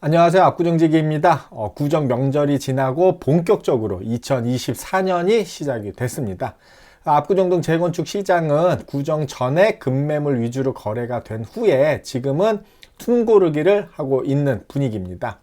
안녕하세요. 압구정지기입니다. 어, 구정 명절이 지나고 본격적으로 2024년이 시작이 됐습니다. 압구정동 재건축 시장은 구정 전에 급매물 위주로 거래가 된 후에 지금은 숨고르기를 하고 있는 분위기입니다.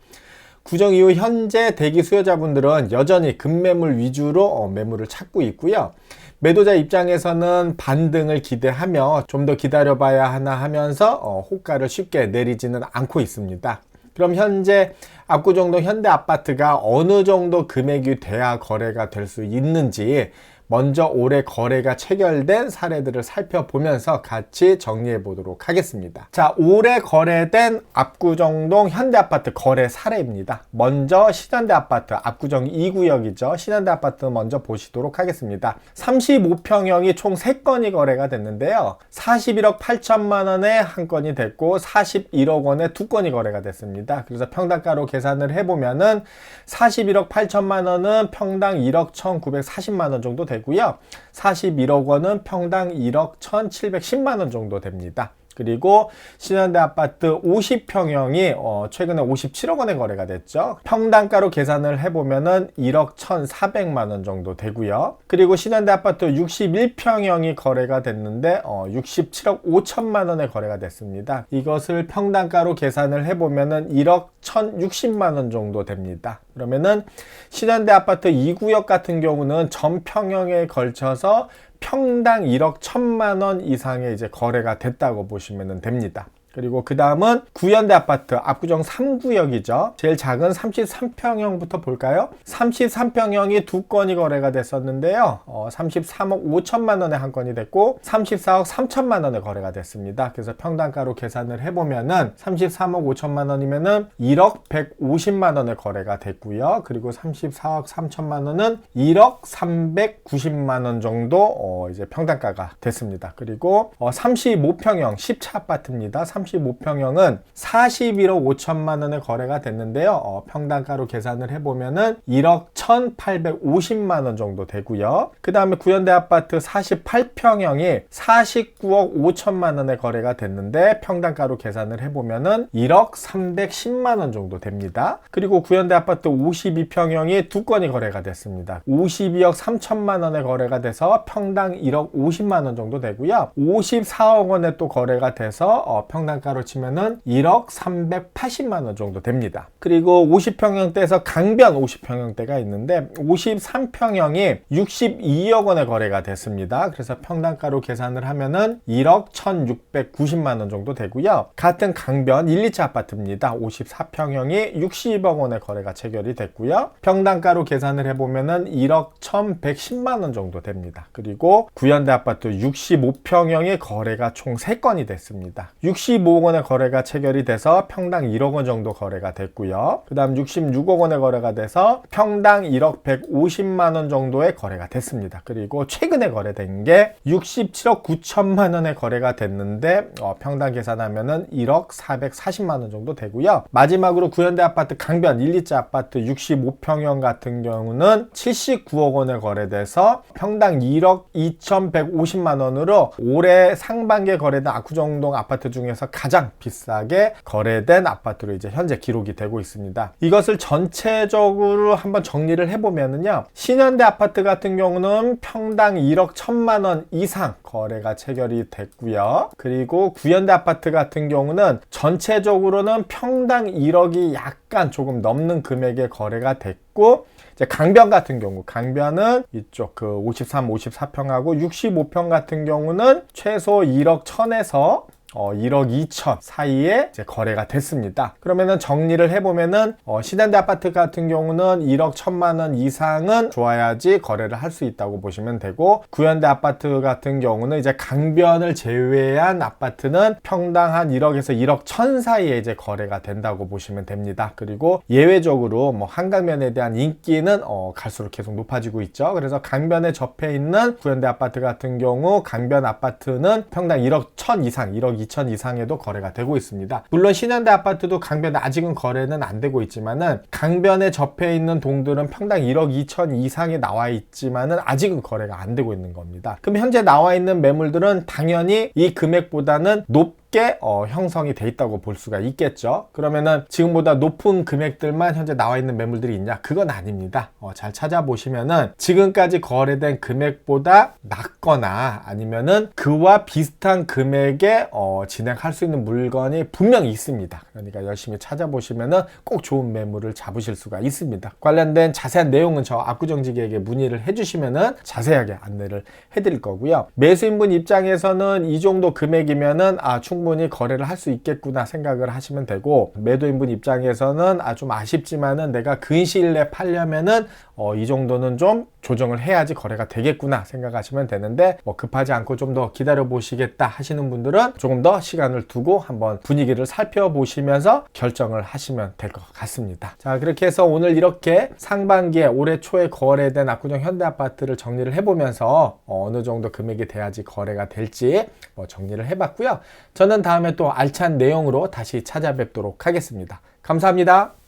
구정 이후 현재 대기 수요자분들은 여전히 급매물 위주로 어, 매물을 찾고 있고요. 매도자 입장에서는 반등을 기대하며 좀 더 기다려봐야 하나 하면서 어, 호가를 쉽게 내리지는 않고 있습니다. 그럼 현재 압구정동 현대아파트가 어느 정도 금액이 돼야 거래가 될 수 있는지 먼저 올해 거래가 체결된 사례들을 살펴보면서 같이 정리해 보도록 하겠습니다. 자, 올해 거래된 압구정동 현대아파트 거래 사례입니다. 먼저 신현대 아파트 압구정 2구역이죠. 신현대 아파트 먼저 보시도록 하겠습니다. 35평형이 총 3건이 거래가 됐는데요. 41억 8천만 원에 한 건이 됐고 41억 원에 두 건이 거래가 됐습니다. 그래서 평당가로 계산을 해보면은 41억 8천만 원은 평당 1억 1,940만 원 정도 되고요. 41억 원은 평당 1억 1,710만 원 정도 됩니다. 그리고 신현대 아파트 50평형이 어, 최근에 57억 원에 거래가 됐죠. 평당가로 계산을 해보면은 1억 1,400만 원 정도 되고요. 그리고 신현대 아파트 61평형이 거래가 됐는데 어, 67억 5천만 원에 거래가 됐습니다. 이것을 평당가로 계산을 해보면은 1억 1,060만 원 정도 됩니다. 그러면은 신현대 아파트 2구역 같은 경우는 전평형에 걸쳐서 평당 1억 1천만 원 이상의 이제 거래가 됐다고 보시면 됩니다. 그리고 그 다음은 구현대 아파트 압구정 3구역이죠. 제일 작은 33평형부터 볼까요? 33평형이 두 건이 거래가 됐었는데요. 어, 33억 5천만 원에 한 건이 됐고 34억 3천만 원에 거래가 됐습니다. 그래서 평당가로 계산을 해보면은 33억 5천만 원이면은 1억 150만 원에 거래가 됐고요. 그리고 34억 3천만 원은 1억 390만 원 정도 어, 이제 평당가가 됐습니다. 그리고 어, 35평형 10차 아파트입니다. 35평형은 41억 5천만 원에 거래가 됐는데요. 어, 평당가로 계산을 해보면은 1억 1,850만 원 정도 되고요. 그 다음에 구현대 아파트 48평형이 49억 5천만 원에 거래가 됐는데 평당가로 계산을 해보면은 1억 310만 원 정도 됩니다. 그리고 구현대 아파트 52평형이 두 건이 거래가 됐습니다. 52억 3천만 원에 거래가 돼서 평당 1억 50만 원 정도 되고요. 54억 원에 또 거래가 돼서 어, 평당 평당가로 치면은 1억 380만 원 정도 됩니다. 그리고 50평형대에서 강변 50평형대가 있는데 53평형이 62억 원에 거래가 됐습니다. 그래서 평당가로 계산을 하면은 1억 1690만 원 정도 되고요. 같은 강변 1, 2차 아파트입니다. 54평형이 60억 원에 거래가 체결이 됐고요. 평당가로 계산을 해보면은 1억 1110만 원 정도 됩니다. 그리고 구현대 아파트 65평형의 거래가 총 3건이 됐습니다. 65억 원의 거래가 체결이 돼서 평당 1억 원 정도 거래가 됐고요. 그 다음 66억 원의 거래가 돼서 평당 1억 150만 원 정도의 거래가 됐습니다. 그리고 최근에 거래된 게 67억 9천만 원의 거래가 됐는데 어, 평당 계산하면은 1억 440만 원 정도 되고요. 마지막으로 구현대 아파트 강변 1, 2자 아파트 65평형 같은 경우는 79억 원에 거래돼서 평당 1억 2,150만 원으로 올해 상반기에 거래된 압구정동 아파트 중에서 가장 비싸게 거래된 아파트로 이제 현재 기록이 되고 있습니다. 이것을 전체적으로 한번 정리를 해보면은요. 신현대 아파트 같은 경우는 평당 1억 1천만 원 이상 거래가 체결이 됐고요. 그리고 구현대 아파트 같은 경우는 전체적으로는 평당 1억이 약간 조금 넘는 금액의 거래가 됐고 이제 강변 같은 경우 강변은 이쪽 그 53, 54평하고 65평 같은 경우는 최소 1억 1000에서 어, 1억 2천 사이에 거래가 됐습니다. 그러면은 정리를 해보면은 어, 시단대 아파트 같은 경우는 1억 1천만 원 이상은 좋아야지 거래를 할 수 있다고 보시면 되고 구현대 아파트 같은 경우는 이제 강변을 제외한 아파트는 평당 한 1억에서 1억 1천 사이에 이제 거래가 된다고 보시면 됩니다. 그리고 예외적으로 뭐 한강변에 대한 인기는 어, 갈수록 계속 높아지고 있죠. 그래서 강변에 접해 있는 구현대 아파트 같은 경우 강변 아파트는 평당 1억 1천 이상, 1억 2천 이상에도 거래가 되고 있습니다. 물론 신현대 아파트도 강변에 아직은 거래는 안 되고 있지만은 강변에 접해 있는 동들은 평당 1억 2천 이상이 나와 있지만은 아직은 거래가 안 되고 있는 겁니다. 그럼 현재 나와 있는 매물들은 당연히 이 금액보다는 높 쉽게 어, 형성이 돼 있다고 볼 수가 있겠죠. 그러면은 지금보다 높은 금액들만 현재 나와 있는 매물들이 있냐? 그건 아닙니다. 어, 잘 찾아보시면은 지금까지 거래된 금액보다 낮거나 아니면은 그와 비슷한 금액에 어, 진행할 수 있는 물건이 분명히 있습니다. 그러니까 열심히 찾아보시면은 꼭 좋은 매물을 잡으실 수가 있습니다. 관련된 자세한 내용은 저 압구정지기에게 문의를 해주시면은 자세하게 안내를 해드릴 거고요. 매수인분 입장에서는 이 정도 금액이면은 아 충분히 거래를 할 수 있겠구나 생각을 하시면 되고 매도인분 입장에서는 아 좀 아쉽지만은 내가 근시일 내에 팔려면은 어, 이 정도는 좀 조정을 해야지 거래가 되겠구나 생각하시면 되는데 뭐 급하지 않고 좀 더 기다려 보시겠다 하시는 분들은 조금 더 시간을 두고 한번 분위기를 살펴보시면서 결정을 하시면 될 것 같습니다. 자 그렇게 해서 오늘 이렇게 상반기에 올해 초에 거래된 압구정 현대아파트를 정리를 해보면서 어, 어느 정도 금액이 돼야지 거래가 될지 뭐 정리를 해봤고요. 저는 다음에 또 알찬 내용으로 다시 찾아뵙도록 하겠습니다. 감사합니다.